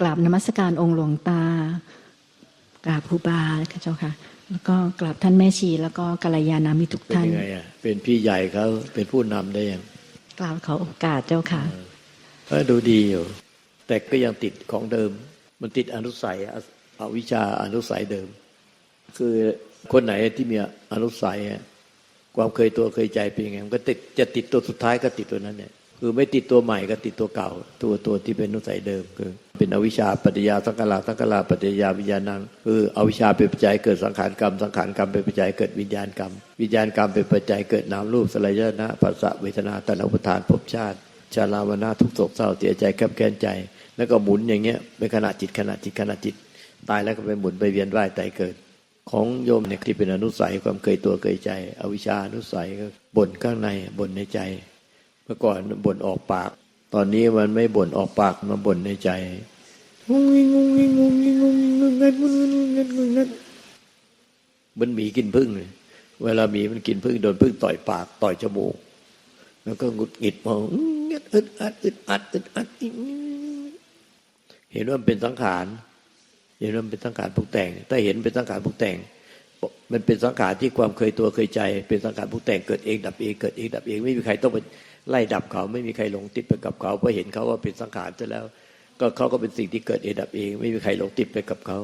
กราบนมัสการองค์หลวงตากราบครูบาค่ะเจ้าค่ะ แล้วก็กราบท่านแม่ชี แล้วก็กัลยาณมิตรทุกเป็นท่านยังไงอะเป็นพี่ใหญ่เขาเป็นผู้นำได้ยังกราบเขาโอกาสเจ้าค่ะก็ดูดีอยู่ แต่ก็ยังติดของเดิม มันติดอนุสัยออวิชชาอนุสัยเดิม คือคนไหนที่มีอนุสัยอะความเคยตัวเคยใจเป็นยังไงมันก็ติดจะติดตัวสุดท้ายก็ติดตัวนั้นเนี่ย คือไม่ติดตัวใหม่ก็ติดตัวเก่า ตัวตัวที่เป็นนุสัยเดิมคือ เป็นอวิชชาปัจจยาสังขารสังขารปัจจยาวิญญาณังคืออวิชชาเป็นปัจจัยเกิดสังขารกรรมสังขารกรรมเป็นปัจจัยเกิดวิญญาณกรรม วิญญาณกรรมเป็นปัจจัยเกิดนามรูปสลายนะภาษะเวทนาตัณหาอุปทานภพชาติชาลาวนาทุกโศกเศร้าเสียใจแคบแค้นใจ แล้วก็หมุนอย่างเงี้ยเป็นขณะจิตขณะจิตขณะจิต ตายแล้วก็ไปหมุนไปเวียนว่ายตายเกิด ของโยมเนี่ยที่เป็นอนุสัยความเคยตัวเคยใจ อวิชชาอนุสัยก็บ่นข้างในบ่นในใจ มื่อก่อนบ่นออกปาก ตอนนี้มันไม่บ่นออกปากมาบ่นในใจงงงิงงงงิงงงงิงงงงิงงงงงงงันงุงงันงุงงันมันหมีกินพึ่งเลยเวลาหมีมันกินพึ่งโดนพึ่งต่อยปากต่อยจมูก แล้วก็หงุดหงิดมองอึดอัดอึดอัดอึดอัดเห็นว่ามันเป็นสังขารเห็นว่ามันเป็นสังขารปรุงแต่งถ้าเห็นเป็นสังขารปรุงแต่ง มันเป็นสังขารที่ความเคยตัวเคยใจ เป็นสังขารปรุงแต่งเกิดเองดับเองเกิดเองดับเองไม่มีใครต้องไป ไล่ดับเขาไม่มีใครหลงติดไปกับเขาเพราะเห็นเขาว่าเป็นสังขารซะแล้ว ก็เขาก็เป็นสิ่งที่เกิดเองดับเอง ไม่มีใครหลงติดไปกับเขา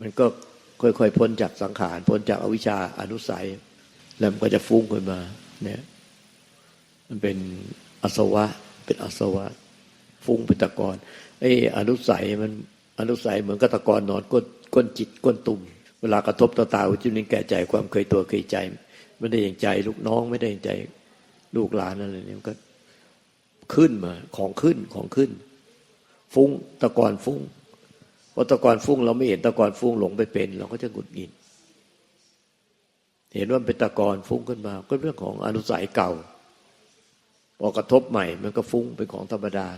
มันก็ค่อยๆพ้นจากสังขารพ้นจากอวิชชาอนุสัย แล้วมันก็จะฟุ้งขึ้นมาเนี่ยมันเป็นอสวะ เป็นอสวะ ฟุ้งเป็นตะกอนไอ้อนุสัยมันอนุสัยเหมือนกับตะกอนนอนก้นก้นจิตก้นตุ่มเวลากระทบต่อตาอุจุนิแก่ใจความเคยตัวเคยใจ ไม่ได้อย่างใจ ลูกน้องไม่ได้อย่างใจ ลูกหลานอะไรเนี่ยมันก็ขึ้นมาของขึ้นของขึ้น ฟุ้งตะกอนฟุ้งพอตะกอนฟุ้ง เราไม่เห็นตะกอนฟุ้งหลงไปเป็น เราก็จะหงุดหงิดเห็นว่าเป็นตะกอนฟุ้งขึ้นมา ก็เรื่องของอนุสัยเก่าพอกระทบใหม่ มันก็ฟุ้งเป็นของธรรมดา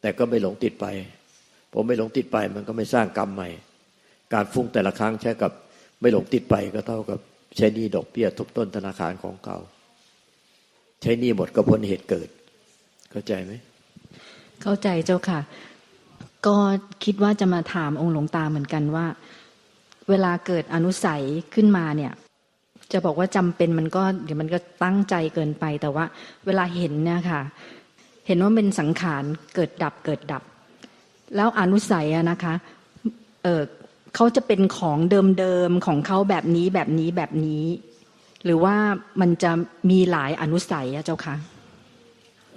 แต่ก็ไม่หลงติดไปพอไม่หลงติดไปมันก็ไม่สร้างกรรมใหม่ การฟุ้งแต่ละครั้งใช้กับไม่หลงติดไปก็เท่ากับใช้นี้ดอกเบี้ยทบต้นธนาคารของเก่า ใช้หนี้หมดก็พ้นเหตุเกิด เข้าใจไหมเข้าใจเจ้าค่ะ ก็คิดว่าจะมาถามองค์หลวงตาเหมือนกันว่า เวลาเกิดอนุสัยขึ้นมาเนี่ย จะบอกว่าจำเป็นมันก็เดี๋ยวมันก็ตั้งใจเกินไปแต่ว่า เวลาเห็นเนี่ยค่ะ เห็นว่าเป็นสังขารเกิดดับเกิดดับ แล้วอนุสัยอะนะคะเออเขาจะเป็นของเดิมๆของเขาแบบนี้แบบนี้แบบนี้ หรือว่ามันจะมีหลายอนุสัยอะเจ้าค่ะ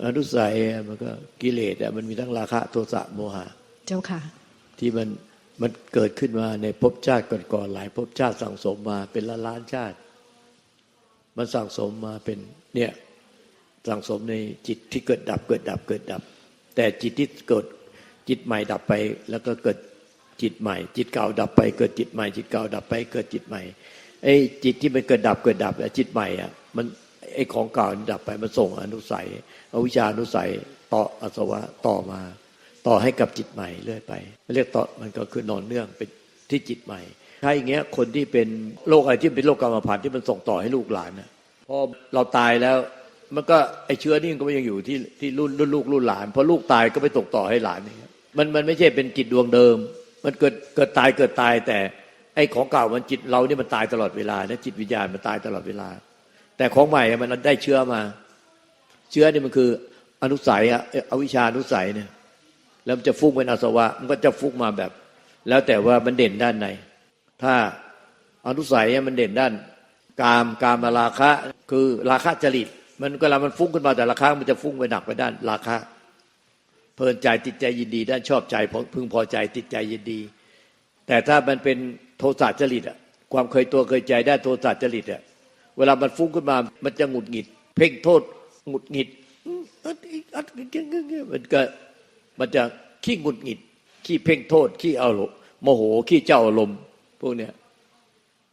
อนุสัยมันก็กิเลสอะมันมีทั้งราคะโทสะโมหะ เจ้าค่ะ ที่มันมันเกิดขึ้นมาในภพชาติก่อนๆหลายภพชาติสั่งสมมาเป็นล้านล้านชาติ มันสั่งสมมาเป็นเนี่ยสั่งสมในจิตที่เกิดดับเกิดดับเกิดดับ แต่จิตที่เกิดจิตใหม่ดับไป แล้วก็เกิดจิตใหม่ จิตเก่าดับไป เกิดจิตใหม่ จิตเก่าดับไป เกิดจิตใหม่ ไอ้จิตที่มันเกิดดับเกิดดับจิตใหม่อะมันไอ้ของเก่าดับไปมันส่งอนุสัยอวิชานุสัยต่ออสวะต่อมา ต่อให้กับจิตใหม่เรื่อยไปเรียกต่อมันก็คือนอนเนื่องเป็นที่จิตใหม่ถ้าอย่างเงี้ยคนที่เป็นโรคอะไรที่เป็นโรคกรรมพันธุ์ที่มันส่งต่อให้ลูกหลานนะพอเราตายแล้วมันก็ไอเชื้อนี่มันก็ยังอยู่ที่ที่รุ่นรุ่นลูกรุ่นหลานพอลูกตายก็ไปส่งต่อให้หลานนี่มันมันไม่ใช่เป็นจิตดวงเดิม มันเกิดเกิดตายเกิดตายแต่ ไอ้ของเก่ามันจิตเรานี่มันตายตลอดเวลานะจิตวิญญาณมันตายตลอดเวลา แต่ของใหม่มันได้เชื้อมา เชื้อนี่มันคืออนุสัยอะอวิชานุสัยเนี่ยแล้วมันจะฟุ้งเป็นอาสวะมันก็จะฟุ้งมาแบบ แล้วแต่ว่ามันเด่นด้านไหน ถ้าอนุสัยมันเด่นด้าน กามกามราคะ คือราคะจริต มันเวลามันฟุ้งขึ้นมาแต่ละครั้งมันจะฟุ้งไปหนักไปด้านราคะเพลินใจติดใจยินดี ด้านชอบใจพึงพอใจติดใจยินดี แต่ถ้ามันเป็น โทสะจริตอะความเคยตัวเคยใจได้โทสะจริตอะเวลามันฟุ้งขึ้นมา มันจะหงุดหงิด เพ่งโทษหงุดหงิดมันก็มันจะขี้หงุดหงิด ขี้เพ่งโทษ ขี้เอาโมโหขี้เจ้าอารมณ์พวกเนี้ย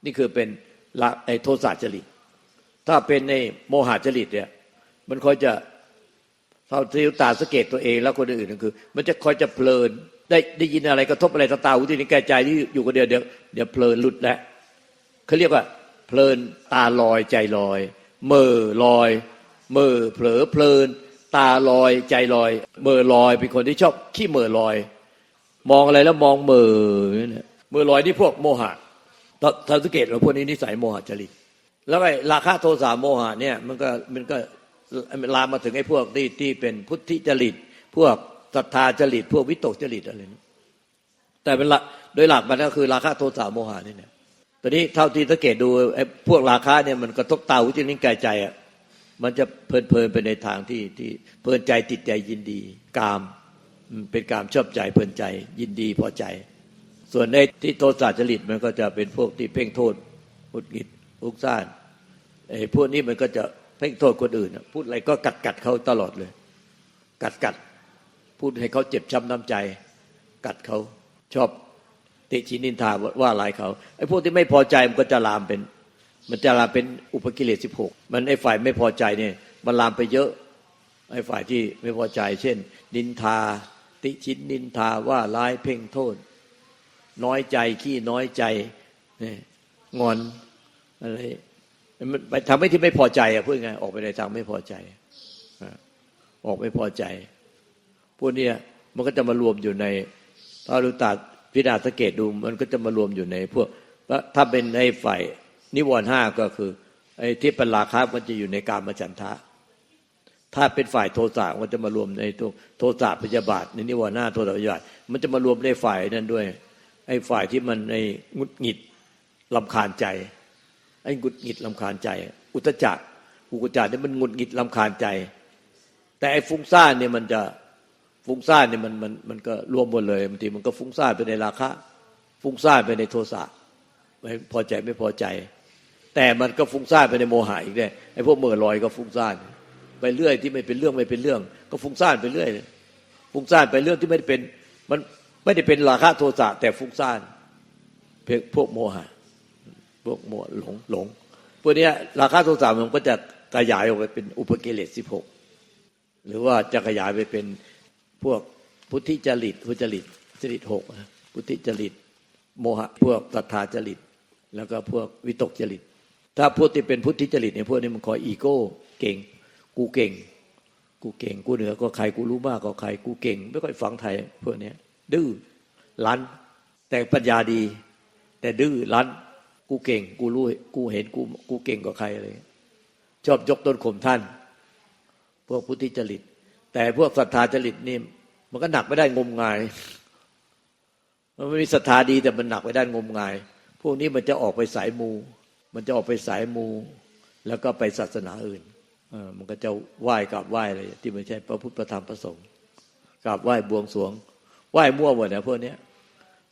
นี่คือเป็นละไอ้โทสะจริต ถ้าเป็นในโมหะจริตเนี่ย มันคอยจะเท่าที่ตาสเกตตัวเองแล้วคนอื่นก็คือ มันจะคอยจะเพลิน ได้ได้ยินอะไรกระทบอะไรตาตาหูจมูกแก่ใจที่อยู่คนเดียวเดี๋ยวเดี๋ยวเพลินหลุดแล้วเขาเรียกว่า เพลินตาลอยใจลอยเมื่อลอยเมื่อเผลอเพลิน ตาลอยใจลอยเมื่อลอยเป็นคนที่ชอบขี้เมื่อลอย มองอะไรแล้วมองเมื่อเนี่ยเมื่อลอยนี่พวกโมหะถ้าสังเกตเราพวกนี้นิสัยโมหะจริตแล้วไอ้ราคะโทสะโมหะเนี่ยมันก็มันก็ลามมาถึงไอ้พวกที่ที่เป็นพุทธิจริต พวก ศรัทธาจริตพวกวิตกจริตอะไรนี่แต่เป็นหลักโดยหลักมันก็คือราคะโทสะโมหะนี่เนี่ยตอนนี้เท่าที่สังเกตดูไอ้พวกราคะเนี่ยมันกระทบตาหูจมูกลิ้นกายใจอะมันจะเพลินเพลินไปในทางที่ที่เพลินใจติดใจยินดี กามเป็นกามชอบใจเพลินใจยินดีพอใจ ส่วนในที่โทสะจริตมันก็จะเป็นพวกที่เพ่งโทษหุดหงิดทุกซ่านไอ้พวกนี้มันก็จะเพ่งโทษคนอื่น พูดอะไรก็กัดกัดเขาตลอดเลย กัดกัด พูดให้เขาเจ็บช้ำน้ำใจ กัดเขาชอบติชินินทาว่าลายเขาไอ้พวกที่ไม่พอใจมันก็จะลามเป็น มันจะลามเป็นอุปกิเลสสิบหกมันไอ้ฝ่ายไม่พอใจเนี่ยมันลามไปเยอะไอ้ฝ่ายที่ไม่พอใจ เช่น นินทา ติชินนินทาว่าลายเพ่งโทษ น้อยใจขี้น้อยใจเนี่ยงอนอะไรมันไปทำให้ที่ไม่พอใจอะพูดไงออกไปในทางไม่พอใจออกไม่พอใจ พวกนี้มันก็จะมารวมอยู่ในถ้าดูตาพิจาสเกตดูมันก็จะมารวมอยู่ในพวกถ้าเป็นในฝ่ายนิวรณ์ห้าก็คือไอ้ที่เป็นราคะมันจะอยู่ในการมาฉันทะ ถ้าเป็นฝ่ายโทสะมันจะมารวมในตัวโทสะพยาบาทในนิวรณ์ห้าโทสะพยาบาทมันจะมารวมในฝ่ายนั้นด้วย ไอ้ฝ่ายที่มันในงุดหงิดลำคาญใจ ไอ้งุดหงิดลำคาญใจ อุตจักอุกจักเนี่ยมันงุดหงิดลำคาญใจ แต่ไอ้ฟุ้งซ่านเนี่ยมันจะ ฟุ้งซ่านเนี่ยมันมันมันก็รวมหมดเลยบางทีมันก็ฟุ้งซ่านไปในราคะ ฟุ้งซ่านไปในโทสะไม่พอใจไม่พอใจ แต่มันก็ฟุ้งซ่านไปในโมหะอีกด้วยไอ้พวกเมื่อลอยก็ฟุ้งซ่านไปเรื่อยที่ไม่เป็นเรื่องไม่เป็นเรื่อง ก็ฟุ้งซ่านไปเรื่อยฟุ้งซ่านไปเรื่องที่ไม่ได้เป็นมันไม่ได้เป็นราคะโทสะแต่ฟุ้งซ่านเพียงพวกโมหะพวกโมหะหลงหลงพวกนี้ราคะโทสะมันก็จะขยายออกไปเป็นอุปกิเลสสิบหกหรือว่าจะขยายไปเป็น พวกพุทธิจริตพุทธจริตจริตหกพุทธิจริต โมหะ พวกศรัทธาจริต แล้วก็พวกวิตกจริต ถ้าพวกที่เป็นพุทธิจริตเนี่ยพวกนี้มันคอยอีโก้เก่ง กูเก่ง กูเก่ง กูเหนือก็ใครกูรู้มากก็ใครกูเก่ง ไม่ค่อยฟังไทยพวกนี้ดื้อลันแต่ปัญญาดี แต่ดื้อลันกูเก่ง กูรู้กูเห็นกูกูเก่งกว่าใครเลย ชอบยกต้นข่มท่าน พวกพุทธิจริต แต่พวกศรัทธาจริตนี่มันก็หนักไม่ได้งมงาย มันไม่มีศรัทธาดีแต่มันหนักไปด้านงมงาย พวกนี้มันจะออกไปสายมู มันจะออกไปสายมู แล้วก็ไปศาสนาอื่นอมันก็จะไหว้กราบไหว้อะไรที่ไม่ใช่พระพุทธธรรมพระสงฆ์กราบไหว้บวงสรวง ไหว้มั่วหมดนะพวกนี้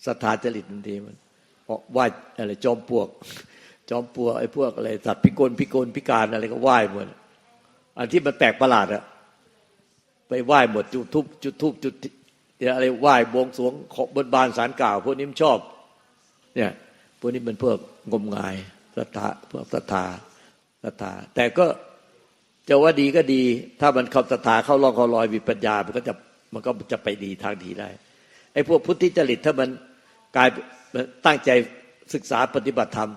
ศรัทธาจริตทันทีมันไหว้อะไรจอมปลวก จอมปลวกไอ้พวกอะไรสัตว์พิกลพิกลพิการอะไรก็ไหว้หมดอันที่มันแปลกประหลาดอะ ไปไหว้หมดจุดทุบจุดทุบจุดอะไรไหว้บวงสรวงขอบนบานสารกล่าว พวกนี้มันชอบ เนี่ยพวกนี้มันเพวกงมงายศรัทธาพวกศรัทธาศรัทธา แต่ก็จะว่าดีก็ดี ถ้ามันเข้าศรัทธาเข้าล่องเข้าลอยมีปัญญา มันก็จะมันก็จะไปดีทางดีได้ไอ้พวกพุทธิจริตถ้ามันกลายตั้งใจศึกษาปฏิบัติธรรม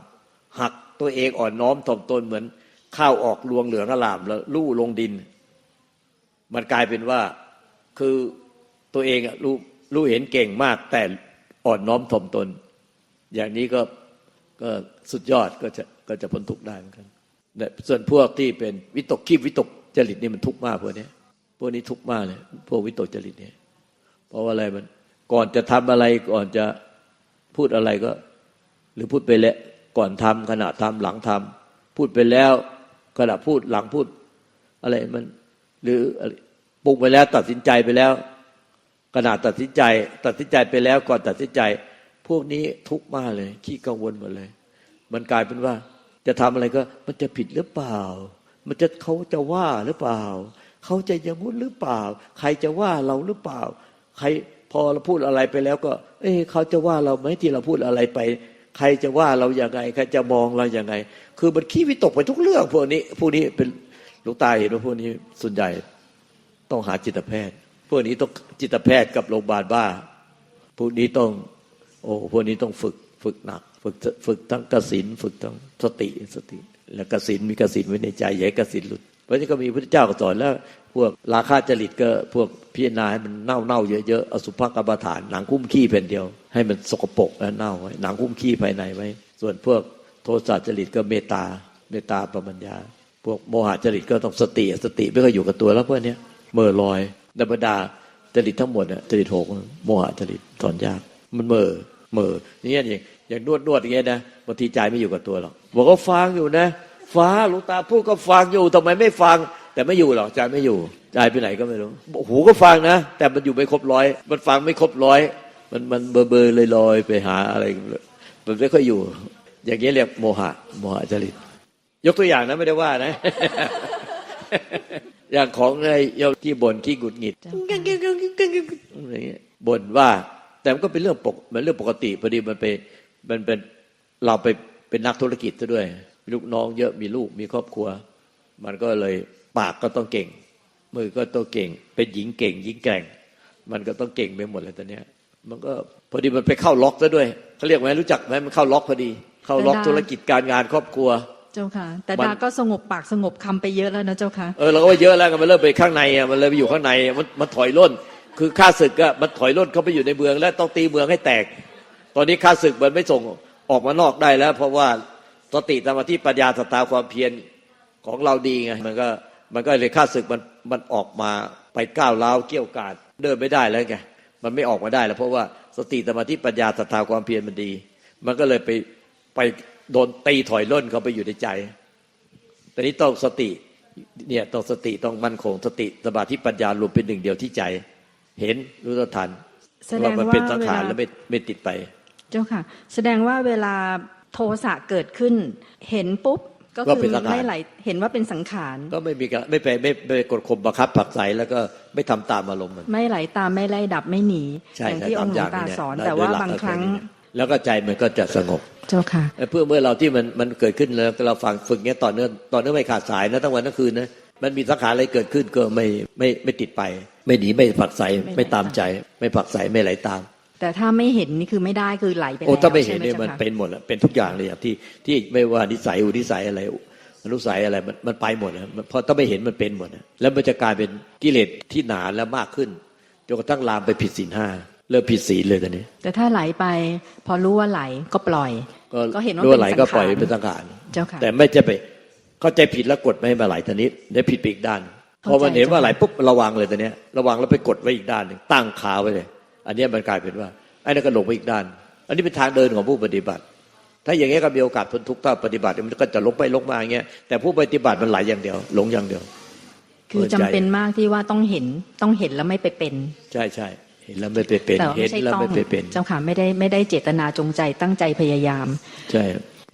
หักตัวเองอ่อนน้อมถ่อมตนเหมือนข้าวออกลวงเหลืองอลามแล้วลู่ลงดิน มันกลายเป็นว่าคือตัวเองอะรู้รู้เห็นเก่งมาก แต่อ่อนน้อมถ่อมตน อย่างนี้ก็ก็สุดยอดก็จะก็จะพ้นทุกข์ได้เหมือนกันแต่ส่วนพวกที่เป็นวิตกขี้วิตกจริตนี่มันทุกข์มากพวกนี้พวกนี้ทุกข์มากเลยพวกวิตกจริตเนี่ยเพราะว่าอะไรมันก่อนจะทำอะไรก่อนจะพูดอะไรก็ หรือพูดไปแล้วก่อนทำขณะทำหลังทำพูดไปแล้วขณะพูดหลังพูด อะไรมัน หรือปรุงไปแล้วตัดสินใจไปแล้วขณะตัดสินใจ ตัดสินใจไปแล้วก่อนตัดสินใจ พวกนี้ทุกข์มากเลย ขี้กังวลหมดเลย มันกลายเป็นว่า จะทำอะไรก็มันจะผิดหรือเปล่า มันจะเขาจะว่าหรือเปล่า เขาจะยังงุ้นหรือเปล่า ใครจะว่าเราหรือเปล่า ใครพอเราพูดอะไรไปแล้วก็ เอ้เขาจะว่าเราไหมที่เราพูดอะไรไป ใครจะว่าเราอย่างไงใครจะมองเราอย่างไง คือมันขี้วิตกไปทุกเรื่องพวกนี้พวกนี้เป็น ลูกตาเห็นว่าพวกนี้ส่วนใหญ่ต้องหาจิตแพทย์ พวกนี้ต้องจิตแพทย์กับโรงพยาบาลบ้า พวกนี้ต้อง โอ้พวกนี้ต้องฝึกฝึกหนัก ฝึกฝึกทั้งกสินฝึกทั้งสติสติ แล้วกสินมีกสินไว้ในใจอย่าให้กสินหลุดเพราะฉะนี้ก็มีพระเจ้าก็สอนแล้ว พวกราคาจริตก็พวกพิจารณาให้มันเน่าเน่าเยอะๆอสุภกรรมฐานหนังคุ้มขี้เป็นเดียว ให้มันสกปรกและเน่าไว้หนังคุ้มขี้ภายในไว้ ส่วนพวกโทสะจริตก็เมตตาเมตตาปรมัญญา พวกโมหะจริตก็ต้องสติสติไม่เคยอยู่กับตัวแล้วพวกเนี้ยเมื่อลอยธรรมดาจริตทั้งหมดอะจริตหกโมหะจริตสอนยากมันเมื่อเมื่ออย่างเงี้ยอย่างอย่างนวดนวดอย่างเงี้ยนะบางทีใจไม่อยู่กับตัวหรอกบอกว่าฟังอยู่นะฟ้าหลวงตาพูดก็ฟังอยู่ทำไมไม่ฟัง แต่ไม่อยู่หรอกใจไม่อยู่ใจไปไหนก็ไม่รู้หูก็ฟังนะ แต่มันอยู่ไม่ครบร้อย มันฟังไม่ครบร้อย มันมันเบอร์เบอร์ลยลอยไปหาอะไรมันไม่ค่อยอยู่ อย่างเงี้ยเรียกโมหะโมหะจริต ยกตัวอย่างนะไม่ได้ว่านะ อย่างของไอ้โยมที่บ่นที่หงุดหงิดอะไรเงี้ยบ่นว่า แต่มันก็เป็นเรื่องปกมันเรื่องปกติพอดีมันไปมันเป็นเราไปเป็นนักธุรกิจซะด้วยมีลูกน้องเยอะมีลูกมีครอบครัว มันก็เลยปากก็ต้องเก่ง มือก็ต้องเก่ง เป็นหญิงเก่งหญิงแกร่ง มันก็ต้องเก่งไปหมดเลยตอนเนี้ย มันก็พอดีมันไปเข้าล็อกซะด้วยเขาเรียกไหมรู้จักไหมมันเข้าล็อกพอดี เข้าล็อกธุรกิจการงานครอบครัว เจ้าค่ะ แต่มันดาก็สงบปากสงบคำไปเยอะแล้วนะเจ้าค่ะเออเราก็ว่าเยอะแล้วมันเริ่มไปข้างในอะมันเลยไปอยู่ข้างในอะมันมันถอยร่น คือข้าศึกอะมันถอยร่นเข้าไปอยู่ในเมือง แล้วต้องตีเมืองให้แตก ตอนนี้ข้าศึกมันไม่ส่งออกมานอกได้แล้ว เพราะว่าสติสมาธิปัญญาสตาความเพียรของเราดีไงมันก็มันก็เลยข้าศึกมันมันออกมาไปก้าวร้าวเกี่ยวกาดเดินไม่ได้แล้วไงมันไม่ออกมาได้แล้ว เพราะว่าสติสมาธิปัญญาสตาความเพียรมันดี มันก็เลยไปไป โดนตีถอยร่นเข้าไปอยู่ในใจแต่นี้ต้องสติเนี่ยต้องสติต้องมั่นคงสติสมาธิปัญญารวมเป็นหนึ่งเดียวที่ใจ เห็นรู้เท่าทันแสดงมันว่าเป็นสังขารเวลาแล้วไม่ไม่ติดไป เจ้าค่ะ แสดงว่าเวลาโทสะเกิดขึ้น เห็นปุ๊บก็ก็คืเป็นอสังขารไม่ไหลเห็นว่าเป็นสังขารก็ไม่มีการไม่ไปไม่ไม่ไปกดข่มบังคับผลักไสแล้วก็ไม่ทำตามอารมณ์มันไม่ไหลตามไม่ไล่ดับไม่หนีใช่อย่างใช่ที่องค์หลวงตามตาอย่างสอนเนี่ยแต่ว่าโดยหลักบางครั้งก็ แค่นี้แล้วก็ใจมันก็จะสงบ เจ้าค่ะเพื่อเมื่อเราที่มันมันเกิดขึ้นแล้วเราฟังฝึกเนี้ยต่อเนื่องต่อเนื่องไม่ขาดสายนะทั้งวันทั้งคืนนะมันมีสังขารอะไรเกิดขึ้นก็ไม่ไม่ไม่ติดไป ไม่หนีไม่ผลักไสไม่ไหลไม่ตามใจ ไม่ผลักไสไม่ไหลตาม แต่ถ้าไม่เห็นนี่คือไม่ได้คือไหลไปแล้วโอ้ถ้าไม่เห็นใช่เนี่ยจ้ามันค่ะเป็นหมดอะเป็นทุกอย่างเลยอะที่ที่ไม่ว่านิสัยอุนิสัยอะไรอนุสัยอะไรมันมันไปหมดนะมันเพราะถ้าไม่เห็นมันเป็นหมดนะแล้วมันจะกลายเป็นกิเลสที่หนาและมากขึ้นจนกระทั่งลามไปผิดศีลห้า เริ่มผิดศีลเลยตอนนี้ แต่ถ้าไหลไป พอรู้ว่าไหลก็ปล่อย ก็เห็นว่ารู้เป็นไหลสังก็ขารปล่อยเป็นสังขารเจ้าค่ะแต่ไม่จะไปเข้าใจผิดแล้วกดไม่ให้มาไหลทีนี้ได้ผิดไปอีกด้านพเข้าใจอมันเห็นว่าเจ้าค่ะไหลปุ๊บระวังเลยตอนนี้ยระวังแล้วไปกดไว้อีกด้านหนึ่งตั้งขาไว้เลย อันเนี้ยมันกลายเป็นว่าไอ้นั่นก็หลงไปอีกด้าน อันนี้เป็นทางเดินของผู้ปฏิบัติ ถ้าอย่างเงี้ยก็มีโอกาสพ้นทุกข์ถ้าปฏิบัติมันก็จะลงไปลงมาอย่างเงี้ยแต่ผู้ปฏิบัติมันไหลอย่างเดียวหลงอย่างเดียว คือจำเป็นมากที่ว่าต้องเห็นต้องเห็นแล้วไม่ไปเป็น ใช่ใช่ เห็นแล้วไม่ไปเป็นแต่ว่าเห็ไม่นใช่แล้วต้องไม่ไปเป็นเจ้าค่ะไม่ได้ไม่ได้เจตนาจงใจตั้งใจพยายาม ใช่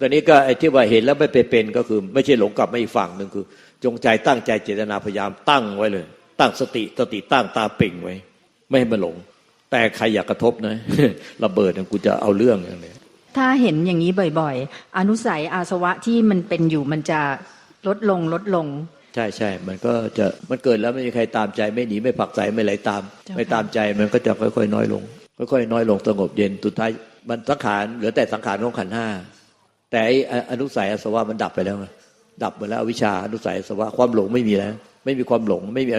ตอนนี้ก็ไอ้ที่ว่าเห็นแล้วไม่ไปเป็นก็คือ ไม่ใช่หลงกลับมาอีกฝั่งหนึ่งคือ จงใจตั้งใจเจตนาพยายามตั้งไว้เลย ตั้งสติสติตั้งตาเป่งไว้ ไม่ให้มันหลง แต่ใครอยากกระทบนะระเบิดนะกูจะเอาเรื่องอย่างนี้ถ้าเห็นอย่างนี้บ่อย ๆ อนุสัยอาสวะที่มันเป็นอยู่มันจะลดลงลดลง ใช่ใช่มันก็จะมันเกิดแล้วไม่มีใครตามใจไม่หนีไม่ผลักใสไม่ไหลตามเจ้าค่ะไม่ตามใจมันก็จะค่อยๆ น้อยลง ค่อยๆ น้อยลงสงบเย็นสุดท้ายมันสังขารเหลือแต่สังขารของขันธ์ห้าแต่ไอ้อนุสัยอาสวะมันดับไปแล้วไงดับหมดแล้วอวิชชาอนุสัยอาสวะความหลงไม่มีแล้ว ไม่มีความหลงไม่มี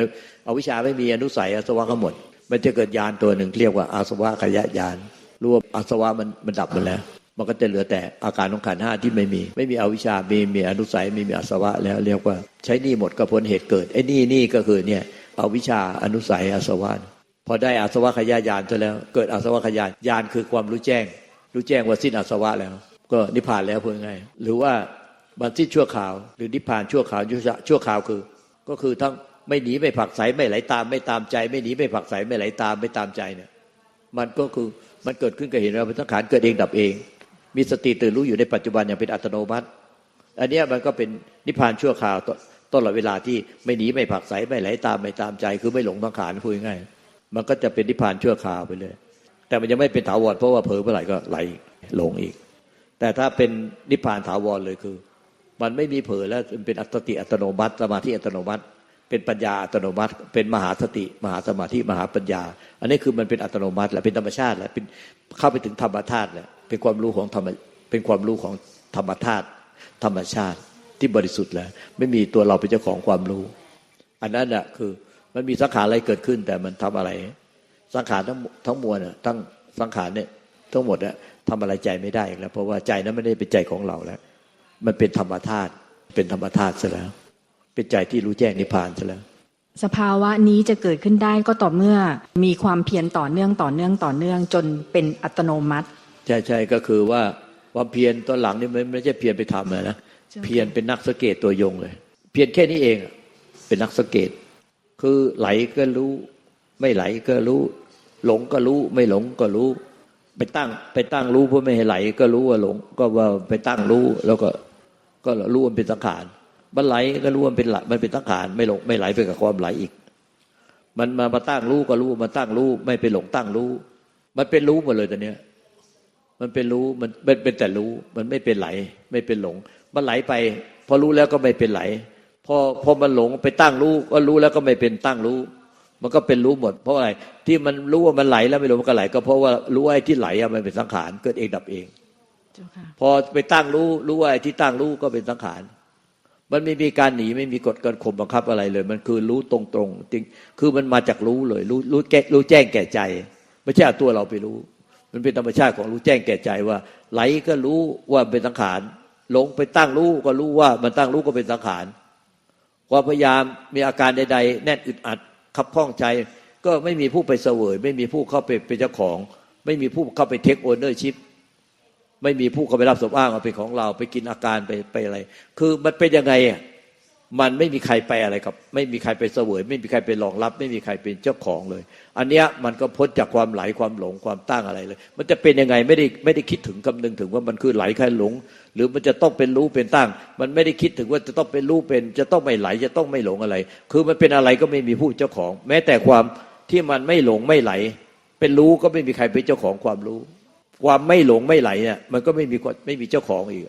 อวิชชาไม่มีอนุสัยอาสวะก็หมด มันจะเกิดญาณตัวหนึ่งเรียกว่าอาสวะขยะญาณรู้ว่าอาสวะมันมันดับหมดแล้ว มันก็จะเหลือแต่อาการของขันห้าที่ไม่มี ไม่มีอวิชชามีมีอนุสัยไม่มีอาสวะแล้วเรียกว่า ใช้นี่หมดก็พ้นเหตุเกิดไอ้นี่นี่ก็คือเนี่ยอวิชชาอนุสัยอาสวะพอได้อาสวะขยายานซะแล้ว เกิดอาสวะขยานยานคือความรู้แจ้ง รู้แจ้งว่าสิ้นอาสวะแล้ว ก็นิพพานแล้วพูดง่ายๆหรือว่ามันสิ้นชั่วคราวหรือนิพพานชั่วคราวยุชชั่วคราวคือ ก็คือทั้งไม่หนีไม่ผลักไสไม่ไหลตาม ไม่ตามใจ ไม่หนีไม่ผลักไสไม่ไหลตามไม่ตามใจเนี่ยมันก็คือมันเกิดขึ้นก็เห็นเราเป็นสังขารเกิดเองดับเอง มีสติตื่นรู้อยู่ในปัจจุบันอย่างเป็นอัตโนมัติ อันนี้มันก็เป็นนิพพานชั่วคราวตลอดเวลาที่ไม่หนีไม่ผักไสไม่ไหลตามไม่ตามใจ คือไม่หลงสังขารพูดง่ายมันก็จะเป็นนิพพานชั่วคราวไปเลย แต่มันยังไม่เป็นถาวรเพราะว่าเผลอเมื่อไหร่ก็ไหลหลงอีก แต่ถ้าเป็นนิพพานถาวรเลยคือ มันไม่มีเผลอแล้วมันเป็นอัตติอัตโนมัติสมาธิอัตโนมัติ เป็นปัญญาอัตโนมัติ เป็นมหาสติ มหาสมาธิมหาปัญญา อันนี้คือมันเป็นอัตโนมัติแหละเป็นธรรมชาติแหละเป็นเข้าไปถึงธรรมธาตุแหละ เป็นความรู้ของธรรมเป็นความรู้ของธรรมธาตุธรรมชาติที่บริสุทธิ์แล้ว ไม่มีตัวเราเป็นเจ้าของความรู้ อันนั้นน่ะคือมันมีสังขารอะไรเกิดขึ้น แต่มันทำอะไร สังขารทั้งทั้งมวลน่ะทั้งสังขารเนี่ยทั้งหมดน่ะทำอะไรใจไม่ได้แล้ว เพราะว่าใจนั้นไม่ได้เป็นใจของเราแล้ว มันเป็นธรรมธาตุเป็นธรรมธาตุซะแล้ว เป็นใจที่รู้แจ้งนิพพานซะแล้วสภาวะนี้จะเกิดขึ้นได้ก็ต่อเมื่อมีความเพียรต่อเนื่องต่อเนื่องต่อเนื่องจนเป็นอัตโนมัติ ใช่ใช่ก็คือว่าความเพียรตอนหลังนี่มันไม่ใช่เพียรไปทำเลยนะเจ้าค่ะเพียรเป็นนักสังเกตตัวยงเลย เพียรแค่นี้เองอะเป็นนักสังเกต คือไหลก็รู้ ไม่ไหลก็รู้ หลงก็รู้ ไม่หลงก็รู้ ไปตั้งไปตั้งรู้เพื่อไม่ให้ไหลก็รู้ว่าหลง ก็ว่าไปตั้งรู้แล้วก็ก็รู้ว่ามันเป็นสังขารมันไหลก็รู้ว่ามันเป็นไหลมันเป็นสังขารไม่หลงไม่ไหลไปกับความไหลอีก มันมามาตั้งรู้ก็รู้มาตั้งรู้ ไม่ไปหลงตั้งรู้ มันเป็นรู้หมดเลยตอนเนี้ย มันเป็นรู้มันเป็นเป็นแต่รู้มันไม่เป็นไหล ไม่เป็นหลง มันไหลไป พอรู้แล้วก็ไม่เป็นไหล พอพอมันหลงไปตั้งรู้ก็รู้แล้วก็ไม่เป็นตั้งรู้ มันก็เป็นรู้หมด เพราะอะไรที่มันรู้ว่ามันไหลแล้วไม่หลงมันก็ไหล ก็เพราะว่ารู้ว่าไอ้ที่ไหลอะมันเป็นสังขารเกิดเองดับเองเจ้าค่ะพอไปตั้งรู้รู้ว่าไอ้ที่ตั้งรู้ก็เป็นสังขารมันไม่มีการหนีไม่มีกฎการข่มบังคับอะไรเลย มันคือรู้ตรงๆจริงคือมันมาจากรู้เลย รู้รู้แก้รู้แจ้งแก่ใจ ไม่ใช่เอาตัวเราไปรู้ มันเป็นธรรมชาติของรู้แจ้งแก่ใจว่า ไหลก็รู้ว่าเป็นสังขารหลงไปตั้งรู้ก็รู้ว่ามันตั้งรู้ก็เป็นสังขารความพยายามมีอาการใด ๆ แน่นอึดอัดขับข้องใจ ก็ไม่มีผู้ไปเสวย ไม่มีผู้เข้าไปเป็นเจ้าของ ไม่มีผู้เข้าไปเทคโอเนอร์ชิพไม่มีผู้เข้าไปรับสมอ้างว่าเป็นของเราไปกินอาการไปไปอะไร คือมันเป็นยังไงอะมันไม่มีใครไปอะไรกับ ไม่มีใครไปเสวย ไม่มีใครไปรองรับ ไม่มีใครเป็นเจ้าของเลย อันเนี้ยมันก็พ้นจากความไหลความหลงความตั้งอะไรเลย มันจะเป็นยังไงไม่ได้ไม่ได้คิดถึงคำนึงถึงว่ามันคือไหลใครหลง หรือมันจะต้องเป็นรู้เป็นตั้ง มันไม่ได้คิดถึงว่าจะต้องเป็นรู้เป็น จะต้องไม่ไหลจะต้องไม่หลงอะไร คือมันเป็นอะไรก็ไม่มีผู้เจ้าของ แม้แต่ความที่มันไม่หลงไม่ไหล เป็นรู้ก็ไม่มีใครเป็นเจ้าของความรู้ ความไม่หลงไม่ไหลเนี่ยมันก็ไม่มีคนไม่มีเจ้าของอีก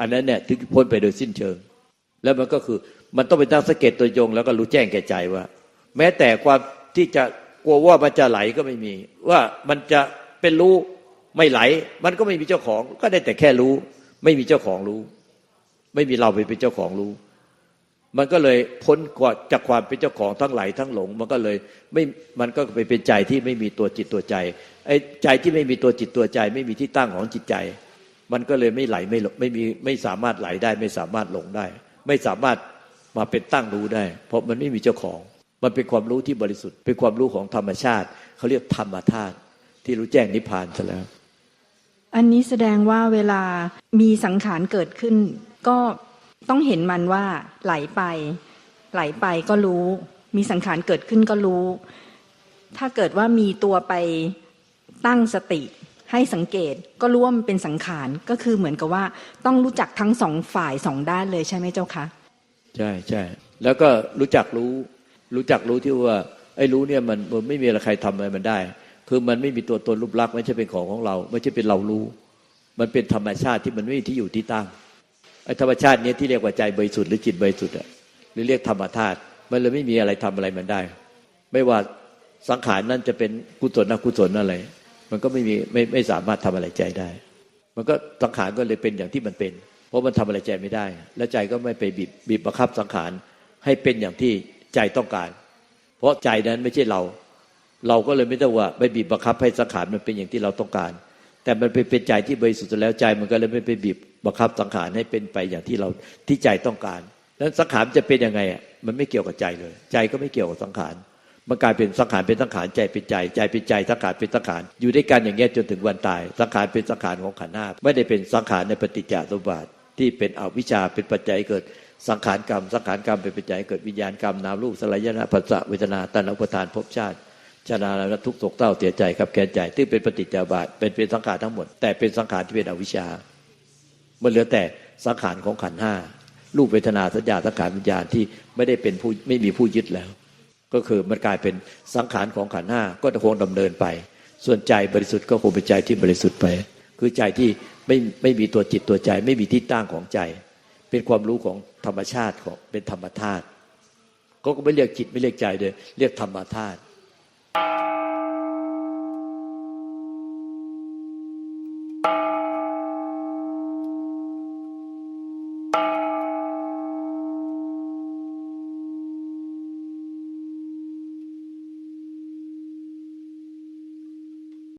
อันนั้นเนี่ยถึงพ้นไปโดยสิ้นเชิง แล้วมันก็คือมันต้องเป็นตั้งสเก็ตตัวยงแล้วก็รู้แจ้งแก่ใจว่า แม้แต่ความที่จะ กลัวว่ามันจะไหลก็ไม่มี ว่ามันจะเป็นรู้ไม่ไหล มันก็ไม่มีเจ้าของ ก็ได้แต่แค่รู้ ไม่มีเจ้าของรู้ ไม่มีเราไปเป็นเจ้าของรู้ มันก็เลยพ้นกว่าจากความเป็นเจ้าของทั้งไหลทั้งหลง มันก็เลยไม่มันก็ไปเป็นใจที่ไม่มีตัวจิตตัวใจไอ้ใจที่ไม่มีตัวจิตตัวใจ ไม่มีที่ตั้งของจิตใจ มันก็เลยไม่ไหลไม่ไม่มีไม่สามารถไหลได้ ไม่สามารถหลงได้ ไม่สามารถมาเป็นตั้งรู้ได้ เพราะมันไม่มีเจ้าของ มันเป็นความรู้ที่บริสุทธิ์เป็นความรู้ของธรรมชาติเขาเรียกธรรมธาตุที่รู้แจ้งนิพพานซะแล้ว อันนี้แสดงว่าเวลามีสังขารเกิดขึ้น ก็ต้องเห็นมันว่าไหลไป ไหลไปก็รู้ มีสังขารเกิดขึ้นก็รู้ ถ้าเกิดว่ามีตัวไปตั้งสติให้สังเกตก็รู้ว่ามันเป็นสังขารก็คือเหมือนกับว่าต้องรู้จักทั้งสองฝ่ายสองด้านเลยใช่ไหมเจ้าคะ ใช่ใช่แล้วก็รู้จักรู้ รู้จักรู้ที่ว่าไอ้รู้เนี่ยมันมันไม่มีอะไรใครทำอะไรมันได้ คือมันไม่มีตัวตนรูปลักษณ์ไม่ใช่เป็นของของเรา ไม่ใช่เป็นเรารู้ มันเป็นธรรมชาติที่มันไม่มีที่อยู่ที่ตั้งไอ้ธรรมชาติเนี้ยที่เรียกว่าใจบริสุทธิ์หรือจิตบริสุทธิ์อะหรือเรียกธรรมธาตุมันเลยไม่มีอะไรทำอะไรมันได้ ไม่ว่าสังขารนั่นจะเป็นกุศลอกุศลอะไร มันก็ไม่มีไม่ไม่สามารถทำอะไรใจได้ มันก็สังขารก็เลยเป็นอย่างที่มันเป็น เพราะมันทำอะไรใจไม่ได้ และใจก็ไม่ไปบีบบีบบังคับสังขารให้เป็นอย่างที่ ใจต้องการ เพราะใจนั้นไม่ใช่เรา เราก็เลยไม่ต้องว่าไปบีบบังคับให้สังขารมันเป็นอย่างที่เราต้องการ แต่มันเป็นเป็นใจที่บริสุทธิ์แล้วใจมันก็เลยไม่ไปบีบบังคับสังขารให้เป็นไปอย่างที่เราที่ใจต้องการนั้นสังขารจะเป็นยังไงอะมันไม่เกี่ยวกับใจเลย ใจก็ไม่เกี่ยวกับสังขารมันกลายเป็นสังขารเป็นสังขารใจเป็นใจ ใจเป็นใจสังขารเป็นสังขารอยู่ด้วยกันอย่างเงี้ยจนถึงวันตาย สังขารเป็นสังขารของขันธ์ห้า ไม่ได้เป็นสังขารในปฏิจจสมบัติที่เป็นอวิชชาเป็นปัจจัยเกิด สังขารกรรม สังขารกรรมเป็นปัจจัยเกิดวิญญาณกรรมนามรูปสลายนะปัสสะเวทนาตัณหาอุปทานภพชาติชานาและทุกโศกเศร้าเสียใจครับแกนใจที่เป็นปฏิจจสมบัติเป็นเป็นสังขารทั้งหมด แต่เป็นสังขารที่เป็นอวิชชา มันเหลือแต่สังขารของขันห้ารูปเวทนาสัญญาสังขารวิญญาณที่ไม่ได้เป็นผู้ไม่มีผู้ยึดแล้ว ก็คือมันกลายเป็นสังขารของขันห้าก็จะคงดำเนินไป ส่วนใจบริสุทธิ์ก็คงเป็นใจที่บริสุทธิ์ไป คือใจที่ไม่ไม่มีตัวจิตตัวใจ ไม่มีที่ตั้งของใจ เป็นความรู้ของธรรมชาติของเป็นธรรมธาตุก็ไม่เรียกจิตไม่เรียกใจเลยเรียกธรรมธาตุ